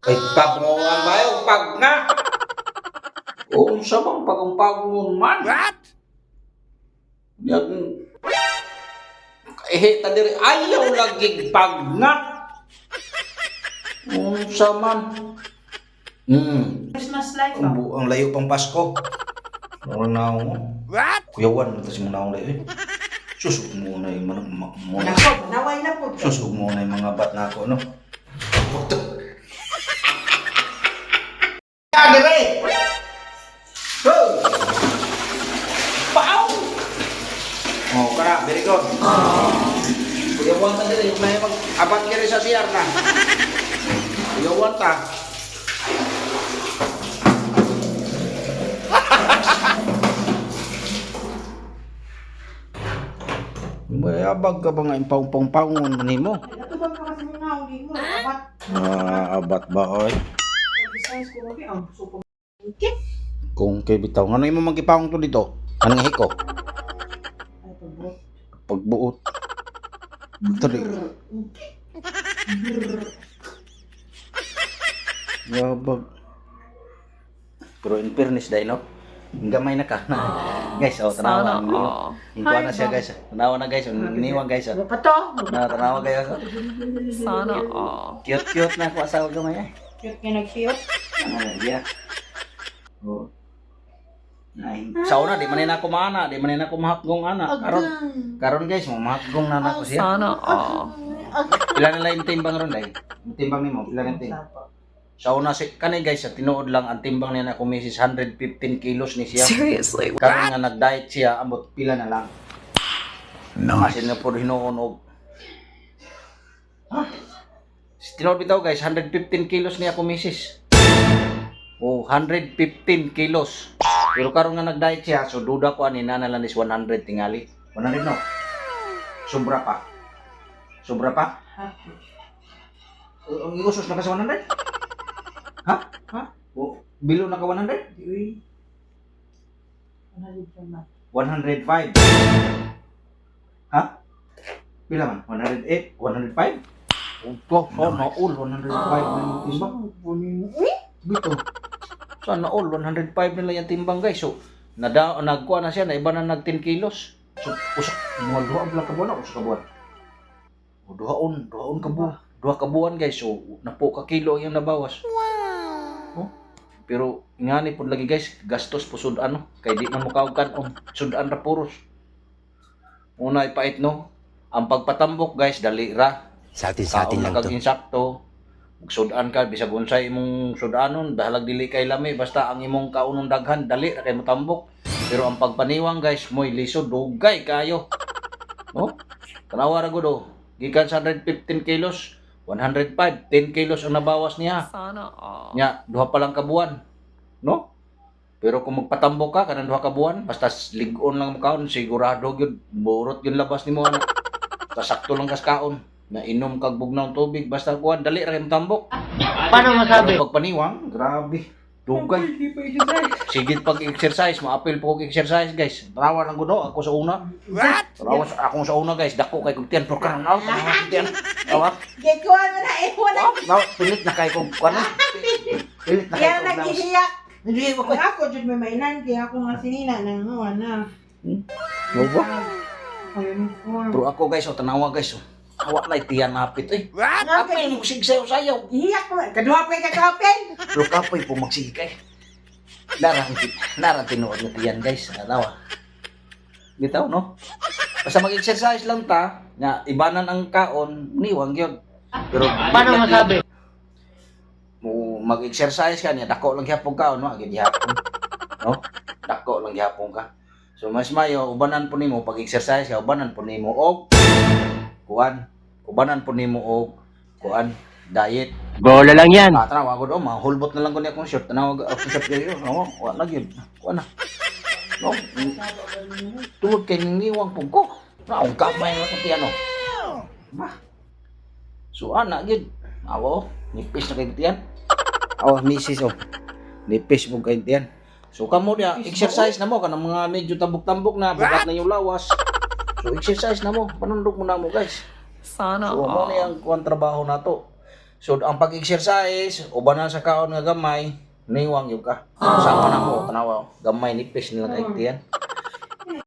Ay, kapungan ba yung pag na? O, sa bang pag-pag man? What? Yan. Eh, tadiri, ayaw lagi pag na. Unsa man? Hmm. Christmas light Ang, ba? bu- ang layo pang Pasko. Ang naong mo. What? Kuyawan, kasi mo naong layo eh. Susog mo na yung mga, mga, mga, Nako, naway na po. susog mo na yung mga bat na ako, no? Ho! Pao! Oh, kara, very good. Kuyawan ta dire, may mag-abat ka rin sa CR na. Kuyawan ta. Mayabag ka ba nga yung mga hindi mo. Abat. Ah, abat ba oy? Kung kay bitaw, ano yung magipawong to dito? Ano nga hiko? Pagbuot. Tari. Yabag. Pero in fairness dahil, no? Ang gamay na ka. guys, oh, tanawa. Hingkuha na siya, guys. Tanawa na, guys. Iniwan, guys. Oh. pa to? Na, tanawa, guys. oh. Sana all. Cute-cute na ako asawa gamay, eh. Cute nga nag-cute. Ah, yeah. Oh. Ay, sa una, di man na ako maana, di man na ako mahakgong ana. Karon, karon guys, mahakgong na na ko siya. Sana. Pila na lang yung timbang ron dai. Yung timbang nimo, pila na yung timbang. Sa una si kanay guys, sa tinuod lang ang timbang niya na ako misis 115 kilos ni siya. Seriously. Karon nga nag-diet siya, ambot pila na lang. Nice. Kasi na po hinuon og Ha? Tinuod bitaw guys, 115 kilos niya ako misis. Oh, 115 kilos. Pero karon nga nag-diet siya, so duda ko ani na lang is 100 tingali. 100 no. Sobra pa. Sobra pa? Uh, Ang usos na ka sa 100? Ha? Ha? O, bilo na ka 100? Uy. Ano dito man? 105. Ha? Pila man? 108? 105? Ito, sana all 105 na yung timbang. Bito. Sana all 105 nila yung timbang guys. So, nada nagkuha na siya, na iba na nag 10 kilos. So, usak, mga duha ang ka buwan, usak ka buwan. O, duhaon, duhaon ka buwan. Duha ka buwan guys, so, napo ka kilo yung nabawas. Wow! Pero, nga ni po lagi guys, gastos po sudan, no? Kay di man mo kaugkan, um, sudan ra puros. Una ipait, no? Ang pagpatambok guys, dali ra. Sa atin, sa atin lang to. insakto. Sudan ka, bisag unsay imong sudanon, dahalag dili kay lami, basta ang imong kaunong daghan, dali ra kay motambok. Pero ang pagpaniwang guys, moy lisod, dugay kayo. No? Tanawa ra gud oh. Gikan sa 115 kilos, 105, 10 kilos ang nabawas niya. Sana all. Nya, duha pa lang kabuan. No? Pero kung magpatambok ka kanang duha ka buwan, basta ligon lang mo kaon, sigurado gyud burot gyud labas nimo ana. Basta sakto lang kas kaon. Na inom kag bugnaw tubig basta kuan dali ra kay tambok. Paano masabi? Pag paniwang, grabe. Dugay. Sige pag exercise, maapil po kog exercise guys. Tarawa lang gudo ako sa una. What? Tarawa sa akong sa una guys, dako kay kog tiyan pro karon out. Tiyan. Tawa. Na eh. Wala. Wow, pilit na kay kog kuan. Pilit na kay lawas. nag-ihiyak. Hindi ko ako, dyan may mainan. Kaya ako nga sinina ng huwan na. Mo ba? Ang uniform. Bro ako guys, oh, tanawa guys. Oh. Hawa na tiyan napit eh. What? Apil mo sigsayaw-sayaw. Ihiyak mo. Kaduha pa yung kakapin. Bro kapoy po magsigay. Narang, narang tinuod na tiyan guys. Tanawa. Bitaw no? Basta mag-exercise lang ta, nga ibanan ang kaon, niwang yun. Pero Paano masabi? mo mag-exercise ka niya, dako lang gyapon kaon, no? Agad gyapon. No? Dako lang gyapon ka. So mas mayo ubanan po nimo pag exercise ka, ubanan po nimo og kuan. Ubanan po nimo og kuan diet. Bola lang yan. Ah, tanawa ko do, mahulbot na lang ko niya akong short. Tanawa ko akong short kayo. No, wala gyud. Kuan na. No. Tungod kay niwang pug ko. Na ang kamay na kung tiyano. Ba. So ana gyud. Awo, nipis na kay tiyan. Oh, misis oh. Nipis mo kay tiyan. So kamo dia exercise na mo kanang mga medyo tambok-tambok na bugat na yung lawas. So exercise na mo, panundok mo na mo guys. Sana So mo na yung kuan trabaho nato. So ang pag-exercise, uban na sa kaon nga gamay, niwang yung ka. Sama na mo, tanawa, gamay nipis nila kay tiyan.